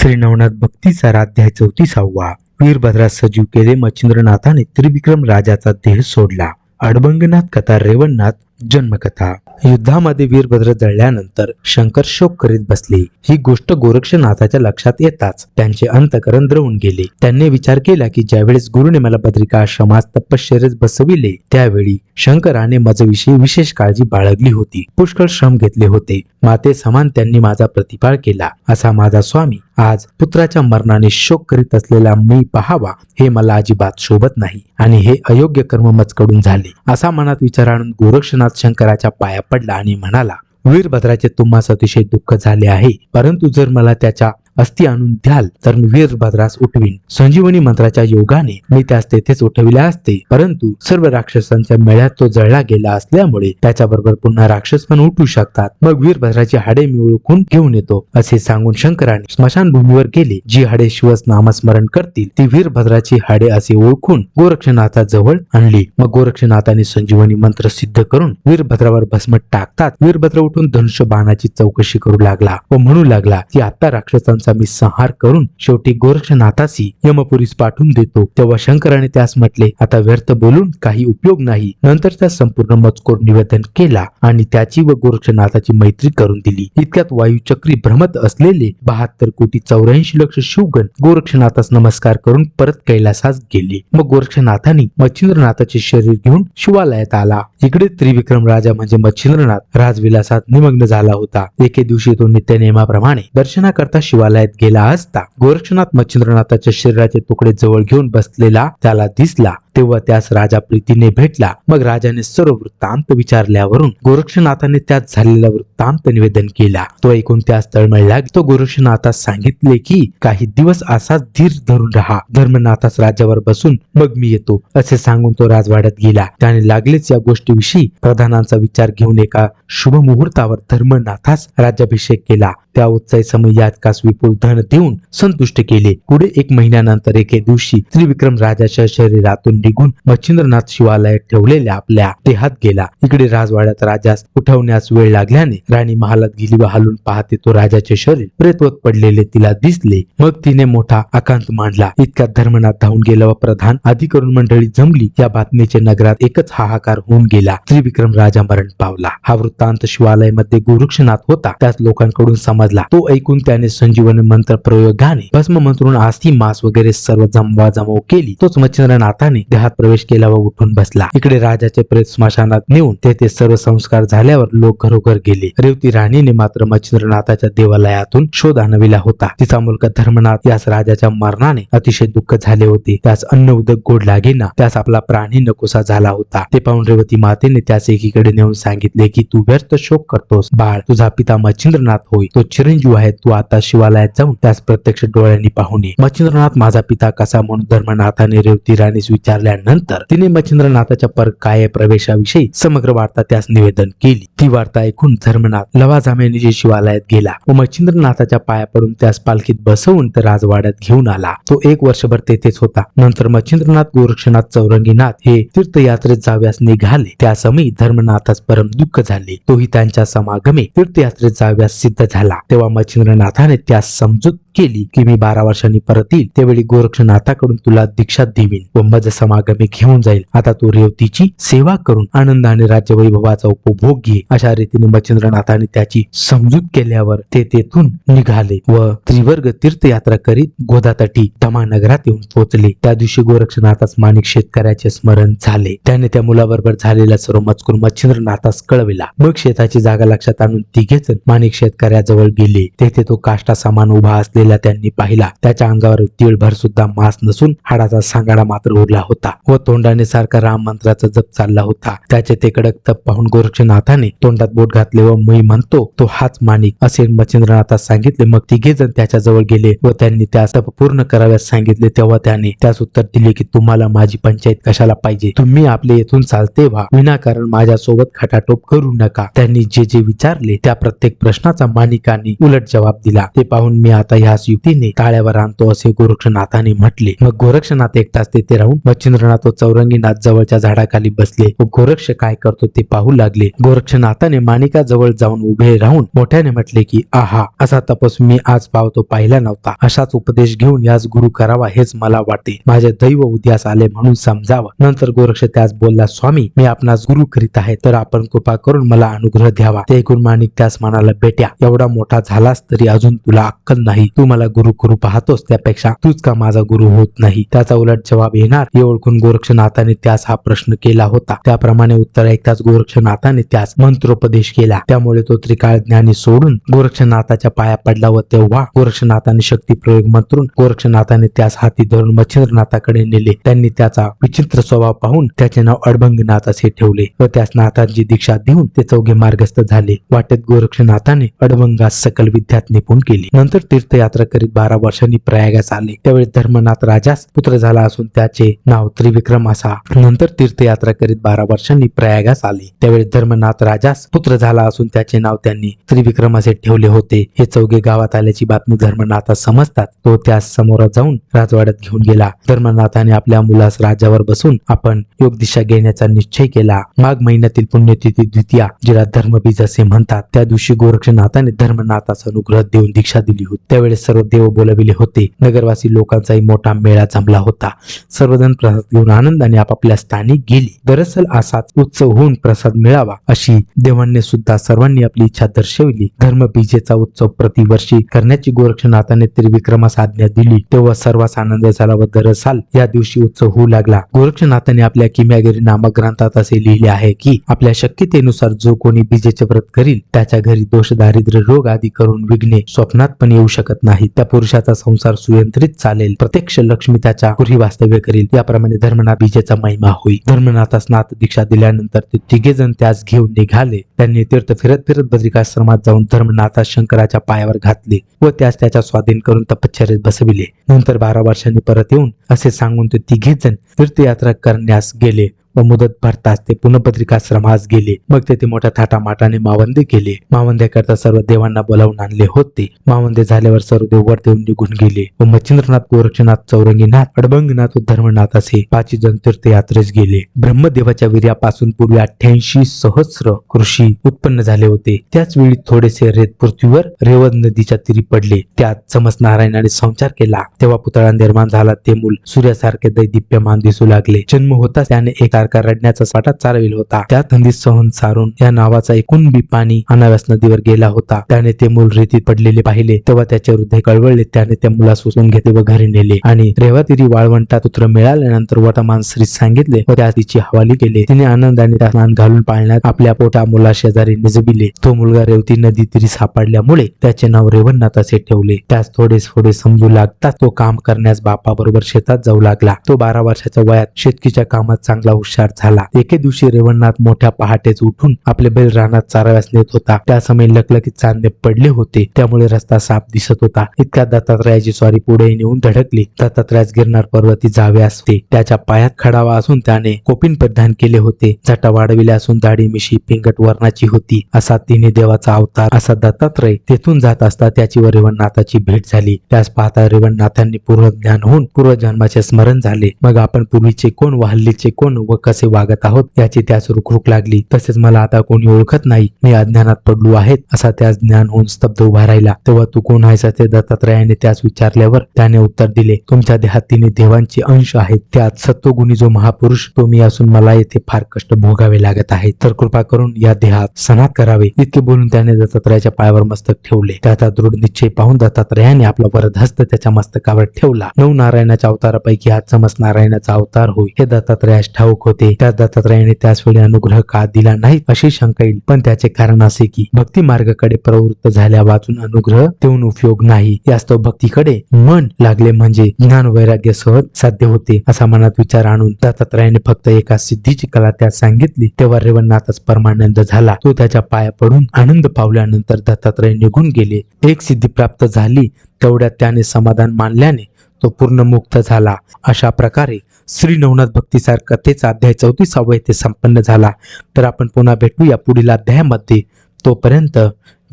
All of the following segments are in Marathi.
श्री नवनाथ भक्तीचा राध्याय चौतीसावा. वीरभद्रास सजीव केले मच्छिंद्रनाथाने त्रिविक्रम राजाचा देह सोडला. अडबंगनाथ कथा रेवणनाथ जन्मकथा. युद्धामध्ये वीरभद्र जळल्यानंतर शंकर शोक करीत बसले. ही गोष्ट गोरक्षनाथाच्या लक्षात येताच त्यांचे अंतकरण द्रवून गेले. त्यांनी विचार केला की ज्यावेळेस गुरुने मला पत्रिका आश्रमास तपश्चर्येस बसविले त्यावेळी शंकराने माझ्याविषयी विशेष काळजी बाळगली होती. पुष्कळ श्रम घेतले होते. माते समान त्यांनी माझा प्रतिपाळ केला. असा माझा स्वामी आज पुत्राच्या मरणाने शोक करीत असलेला मी पहावा हे मला अजिबात शोभत नाही आणि हे अयोग्य कर्म मजकडून झाले. असा मनात विचार आणून गोरक्षनाथ शंकराच्या पाया पडला आणि म्हणाला वीरभद्राचे तुम्हास अतिशय दुःख झाले आहे. परंतु जर मला त्याच्या अस्थि आणून द्याल तर मी वीरभद्रास उठवीन. संजीवनी मंत्राच्या योगाने मी त्यास तेथेच उठविले असते. परंतु सर्व राक्षसांच्या मेळ्यात तो जळला गेला असल्यामुळे त्याच्याबरोबर पुन्हा राक्षस पण उठू शकतात. मग वीरभद्राची हाडे मी ओळखून घेऊन येतो असे सांगून शंकराने स्मशानभूमीवर गेले. जी हाडे शिवस नामस्मरण करतील ती वीरभद्राची हाडे असे ओळखून गोरक्षनाथा जवळ आणली. मग गोरक्षनाथाने संजीवनी मंत्र सिद्ध करून वीरभद्रावर भस्म टाकतात. वीरभद्र उठून धनुष्य बाणाची चौकशी करू लागला व म्हणू लागला की आता राक्षसांचा मी संहार करून शेवटी गोरक्षनाथासी यमपुरीस पाठवून देतो. तेव्हा शंकराने त्यास म्हटले आता व्यर्थ बोलून काही उपयोग नाही. नंतर त्या संपूर्ण मजकूर निवेदन केला आणि त्याची व गोरक्षनाथाची मैत्री करून दिली. इतक्यात वायुचक्री भ्रमत असलेले बहात्तर कोटी चौऱ्याऐंशी लक्ष शिवगण गोरक्षनाथास नमस्कार करून परत कैलासास गेले. मग गोरक्षनाथाने मच्छिंद्रनाथाचे शरीर घेऊन शिवालयात आला. इकडे त्रिविक्रम राजा म्हणजे मच्छिंद्रनाथ राजविलासात निमग्न झाला होता. एके दिवशी तो नित्य नियमाप्रमाणे दर्शनाकरता शिवालयात गेला असता गोरक्षनाथ मच्छिंद्रनाथाच्या शरीराचे तुकडे जवळ घेऊन बसलेला त्याला दिसला. तेव्हा त्यास राजा प्रीतीने भेटला. मग राजाने सर्व वृत्तांत विचारल्यावरून गोरक्षनाथाने त्यात झालेला वृत्तांत निवेदन केला. तो ऐकून त्यास तळमळला तो गोरक्षनाथास सांगितले की काही दिवस असाच धीर धरून राहा. धर्मनाथास राजावर बसून मग मी येतो असे सांगून तो राजवाड्यात गेला. त्याने लागलेच या गोष्टीविषयी प्रधानांचा विचार घेऊन एका शुभ मुहूर्तावर धर्मनाथास राज्याभिषेक केला. त्या उत्साही समय याचकास विपुल धन देऊन संतुष्ट केले. पुढे एक महिन्यानंतर एके दिवशी त्रिविक्रम राजाच्या शरीरातून निघून मच्छिंद्रनाथ शिवालयात ठेवलेल्या आपल्या देहात गेला. इकडे राजवाड्यात राजास उठवण्यास वेळ लागल्याने राणी महालात गेली व हालून पाहते तो राजाचे शरीर प्रेतवत पडलेले तिला दिसले. मग तिने मोठा आकांत मांडला. इतक्यात धर्मनाथ धावून गेला व प्रधान अधिकरण मंडळी जमली. या बातमीचे नगरात एकच हाहाकार होऊन गेला. त्रिविक्रम राजा मरण पावला. हा वृत्तांत शिवालयामध्ये गोरक्षनाथ होता. त्याच लोकांकडून समजला. तो ऐकून त्याने संजीवनी मंत्र प्रयोगाने भस्म मंत्रून आस्थी मास वगैरे सर्व जमवा जमव केली. तोच मच्छिंद्रनाथाने देहात प्रवेश केला व उठून बसला. इकडे राजाचे प्रेत स्मशानात नेऊन तेथे सर्व संस्कार झाल्यावर लोक घरोघर गेले. रेवती राणीने मात्र मच्छिंद्रनाथाच्या देवालयातून शोध आणविला होता. तिचा मुलगा धर्मनाथ यास राजाच्या मरणाने अतिशय दुःख झाले होते. त्यास अन्न उदक गोड लागेना त्यास आपला प्राणी नकोसा झाला होता. ते पाहून रेवती मातेने त्यास एकीकडे नेऊन सांगितले की तू व्यर्थ शोक करतोस. बाळ तुझा पिता मच्छिंद्रनाथ होय. तो चिरंजीव आहे. तू आता शिवालयात जाऊन त्यास प्रत्यक्ष डोळ्यांनी पाहून ये मच्छिंद्रनाथ माझा पिता कसा म्हणून धर्मनाथाने रेवती राणीस विचारल्यानंतर तिने मच्छिंद्रनाथाच्या परकाय प्रवेशाविषयी समग्र वार्ता त्यास निवेदन केली. ती वार्ता ऐकून धर्मनाथ लवाजामेने शिवालयात गेला व मच्छिंद्रनाथाच्या पाया पडून त्यास पालखीत बसवून तर राजवाड्यात घेऊन आला. तो एक वर्षभर तेथेच होता. नंतर मच्छिंद्रनाथ गोरक्षनाथ चौरंगीनाथ हे तीर्थयात्रेत जाव्यास निघाले. त्या समयी धर्मनाथास परम दुःख झाले. तोही त्यांच्या समागमे तीर्थयात्रेत जाव्यास सिद्ध झाला. तेव्हा मच्छिंद्रनाथाने त्यास समजूत केली की मी बारा वर्षांनी परत येईल त्यावेळी गोरक्षनाथाकडून तुला दीक्षा देवीन व मज समागमी घेऊन जाईल. आता तू रेवतीची सेवा करून आनंदाने राज्य वैभवाचा उपभोग घे. अशा रीतीने मच्छिंद्रनाथाने त्याची समजूत केल्यावर ते तेथून निघाले व त्रिवर्ग तीर्थयात्रा करीत गोदातटी दमा नगरात येऊन पोहोचले. त्या दिवशी गोरक्षनाथास माणिक शेतकऱ्याचे स्मरण झाले. त्याने त्या मुलाबरोबर झालेला सर्व मजकूर मच्छिंद्रनाथास कळविला. मग शेताची जागा लक्षात आणून तिघेच माणिक शेतकऱ्याजवळ गेले. तेथे तो काष्टा समान उभा असलेला त्यांनी पाहिला. त्याच्या अंगावर तिळभर सुद्धा मांस नसून हाडाचा सांगाडा मात्र उरला होता व तोंडाने सारखा राम मंत्राचा जप चालला होता. त्याचे ते कडक तप पाहून गोरक्षनाथाने तोंडात बोट घातले व मी म्हणतो तो हाच माणिक असे मच्छिंद्रनाथास सांगितले. मग तिघे जण त्याच्याजवळ गेले व त्यांनी त्यास तप पूर्ण कराव्यास सांगितले. तेव्हा त्याने त्यास उत्तर दिले की तुम्हाला माझी पंचायत कशाला पाहिजे? तुम्ही आपले येथून चालते व्हा. विनाकारण माझ्या सोबत खटाटोप करू नका. त्यांनी जे जे विचारले त्या प्रत्येक प्रश्नाचा माणिकांनी उलट जवाब दिला. ते पाहून मी आता या ध्यास युतीने ताळ्यावर आणतो असे गोरक्षनाथाने म्हटले. मग गोरक्षनाथ एकटाच तेथे राहून मच्छिंद्रनाथ व चौरंगीनाथ जवळच्या झाडाखाली बसले व गोरक्ष काय करतो ते पाहू लागले. गोरक्षनाथाने माणिकाजवळ जाऊन उभे राहून मोठ्याने म्हटले की आहा असा तपस मी आज पावतो पाहिला नव्हता. असाच उपदेश घेऊन यास गुरु करावा हेच मला वाटते. माझे दैव उद्यास आले म्हणून समजावं. नंतर गोरक्ष त्यास बोलला स्वामी मी आपणास गुरु करीत आहे तर आपण कृपा करून मला अनुग्रह द्यावा. ते ऐकून माणिक त्यास म्हणाला बेट्या एवढा मोठा झालास तरी अजून तुला अक्कल नाही. तू मला गुरु गुरु पाहतोस त्यापेक्षा तूच का माझा गुरु होत नाही? त्याचा उलट जवाब येणार. हे ओळखून गोरक्षनाथाने त्यास हा प्रश्न केला होता. त्याप्रमाणे उत्तर ऐकताच गोरक्षनाथाने त्यास मंत्रोपदेश केला. त्यामुळे तो त्रिकाळ ज्ञानी सोडून गोरक्षनाथाच्या पाया पडला व तेव्हा गोरक्षनाथाने शक्ती प्रयोग मंत्रून गोरक्षनाथाने त्यास हाती धरून मच्छिंद्रनाथाकडे नेले. त्यांनी त्याचा विचित्र स्वभाव पाहून त्याचे नाव अडभंगनाथ असे ठेवले व त्यास नाथांची दीक्षा देऊन ते चौघे मार्गस्थ झाले. वाटेत गोरक्षनाथाने अडभंगास सकल विद्यात निपुण केली. नंतर तीर्थयात्रा यात्रा करीत बारा वर्षांनी प्रयागास आले. त्यावेळी धर्मनाथ राजास पुत्र झाला असून त्याचे नाव त्रिविक्रम असा. नंतर तीर्थयात्रा करीत बारा वर्षांनी प्रयागास आले. त्यावेळी धर्मनाथ राजास पुत्र झाला असून त्याचे नाव त्यांनी त्रिविक्रम असे ठेवले होते. हे चौघे गावात आल्याची बातमी धर्मनाथास समजतात. तो त्यास समोर जाऊन राजवाड्यात घेऊन गेला. धर्मनाथाने आपल्या मुलास राजावर बसून आपण योग दिशा घेण्याचा निश्चय केला. माघ महिन्यातील पुण्यतिथी द्वितीया जिला धर्मबीज असे म्हणतात. त्या दिवशी गोरक्षनाथाने धर्मनाथास अनुग्रह देऊन दीक्षा दिली होती. त्यावेळेस सर्व देव बोलविले होते. नगरवासी लोकांचाही मोठा मेळा जमला होता. सर्वजण प्रसाद घेऊन आनंदाने आपापल्या स्थानी गेली. दरअसल असाच उत्सव होऊन प्रसाद मिळावा अशी देवांनी सुद्धा सर्वांनी आपली इच्छा दर्शवली. धर्मबीजेचा उत्सव प्रतिवर्षी करण्याची गोरक्षनाथाने त्रिविक्रमास आज्ञा दिली. तेव्हा सर्वांस आनंद झाला व दरसाल या दिवशी उत्सव होऊ लागला. गोरक्षनाथाने आपल्या किम्यागिरी नामक ग्रंथात असे लिहिले आहे की आपल्या शक्यतेनुसार जो कोणी बीजेचे व्रत करील त्याच्या घरी दोष दारिद्र्य रोग आदी करून विघ्ने स्वप्नात पण येऊ शकत नाही. त्या पुरुषाचा संसार सुयंत्रित चालेल. प्रत्यक्ष लक्ष्मी त्याच्या गृही वास्तव्य करेल. याप्रमाणे धर्मनाथ बीजेचा महिमा होईल. धर्मनाथास नाथ दीक्षा दिल्यानंतर ते तिघे जण त्यास घेऊन निघाले. त्यांनी तीर्थ फिरत फिरत बद्रिकाश्रमात जाऊन धर्मनाथास शंकराच्या पायावर घातले व त्यास त्याच्या स्वाधीन करून तपश्चर्यात बसविले. नंतर बारा वर्षांनी परत येऊन असे सांगून ते तिघे जण तीर्थयात्रा करण्यास गेले. व मुदत भरताच ते पुनपत्रिकाश्रमास गेले. मग तेथे मोठ्या थाटामाटाने मावंदे केले. मावंद्याकरता सर्व देवांना बोलावून आणले होते. मावंदे झाल्यावर सर्व देव वर देऊन निघून गेले. व मच्छिंद्रनाथ गोरक्षनाथ चौरंगीनाथ अडबंगनाथ व धर्मनाथ असे पाच जण तीर्थयात्रेस गेले. ब्रह्मदेवाच्या वीर्यापासून पूर्वी अठ्ठ्याऐंशी सहस्र कृषी उत्पन्न झाले होते. त्याच वेळी थोडेसे रेत पृथ्वीवर रेवद नदीच्या तीरी पडले. त्यात समस नारायणाने संचार केला. तेव्हा पुतळा निर्माण झाला. ते मूल सूर्यासारखे दैदिप्यमान दिसू लागले. जन्म होताच त्याने एका सारखा रडण्याचा साठा चालविला होता. त्या थंडीत सहन सारून या नावाचा एकूण बी पाणी अनाव्यास नदीवर गेला होता. त्याने ते मूल रेतीत पडलेले पाहिले. तेव्हा त्याचे हृदय कळवळले. त्याने त्या मुलास उचलून घेतले व घरी नेले. आणि रेवातिरी वाळवंटात पुत्र मिळाल्यानंतर वर्तमान श्री सांगितले व त्या तिची हवाली केले. तिने आनंदाने त्या स्नान घालून पाळण्यात आपल्या पोटा मुला शेजारी निजबिले. तो मुलगा रेवती नदी तिरी सापडल्यामुळे त्याचे नाव रेवणनाथ असे ठेवले. त्यास थोडे थोडे समजू लागताच तो काम करण्यास बापाबरोबर शेतात जाऊ लागला. तो बारा वर्षाच्या वयात शेतकीच्या कामात चांगला हुशार झाला. एके दिवशी रेवणनाथ मोठ्या पहाटेच उठून आपले बैल रानात चाराव्यास नेत होता. त्या समय लकलकीत चांदणे पडले होते. त्यामुळे रस्ता साफ दिसत होता. इतक्या दत्तात्रयाची स्वारी पुढे नेऊन धडकली. दत्तात्रयास गिरनार पर्वती जावे असते. त्याच्या पायात खडावा असून त्याने कोपिन परिधान केले होते. झटा वाढविले असून दाढी मिशी पिंगट वर्णाची होती. असा तिने देवाचा अवतार असा दत्तात्रय तेथून जात असता त्याची व रेवणनाथाची भेट झाली. त्यास पाहता रेवणनाथांनी पूर्वज्ञान होऊन पूर्वजन्माचे स्मरण झाले. मग आपण पूर्वीचे कोण व हल्लीचे कोण व कसे वागत आहोत याची त्यास रुखरुख लागली. तसेच मला आता कोणी ओळखत नाही. मी अज्ञानात पडलो आहेत असा त्यास ज्ञान होऊन स्तब्ध उभा राहिला. तेव्हा तू कोण आहेस असे दत्तात्रयाने त्यास विचारल्यावर त्याने उत्तर दिले तुमच्या देहात तिने देवांचे अंश आहेत. त्यात सत्वगुणी जो महापुरुष तो मी असून मला येथे फार कष्ट भोगावे लागत आहे. तर कृपा करून या देहात सनात करावे. इतके बोलून त्याने दत्तात्रयाच्या पायावर मस्तक ठेवले. त्याचा दृढ निश्चय पाहून दत्तात्रयाने आपला वरद हस्त त्याच्या मस्तकावर ठेवला. नऊ नारायणाच्या अवतारापैकी हा चमस नारायणाचा अवतार होय. हे दत्तात्रयास ठाऊक होते. त्या दत्तात्रयाने त्याच वेळी अनुग्रह का दिला नाही अशी शंका येईल. पण त्याचे कारण असे की भक्ती मार्गाकडे प्रवृत्त झाल्या वाचून अनुग्रह देऊन उपयोग नाही. यास्तव भक्तीकडे मन लागले म्हणजे ज्ञान वैराग्य सहज साध्य होते असा मनात विचार आणून दत्तात्रयाने फक्त एका सिद्धीची कला त्यात सांगितली. तेव्हा रेवणनाथच परमानंद झाला. तो त्याच्या पाया पडून आनंद पावल्यानंतर दत्तात्रय निघून गेले. एक सिद्धी प्राप्त झाली तेवढ्यात त्याने समाधान मानल्याने तो पूर्ण मुक्त झाला. अशा प्रकारे श्री नवनाथ भक्तीसार कथेचा अध्याय चौतीसावा येथे संपन्न झाला. तर आपण पुन्हा भेटूया पुढील अध्यायामध्ये. तोपर्यंत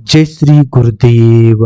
जय श्री गुरुदेव.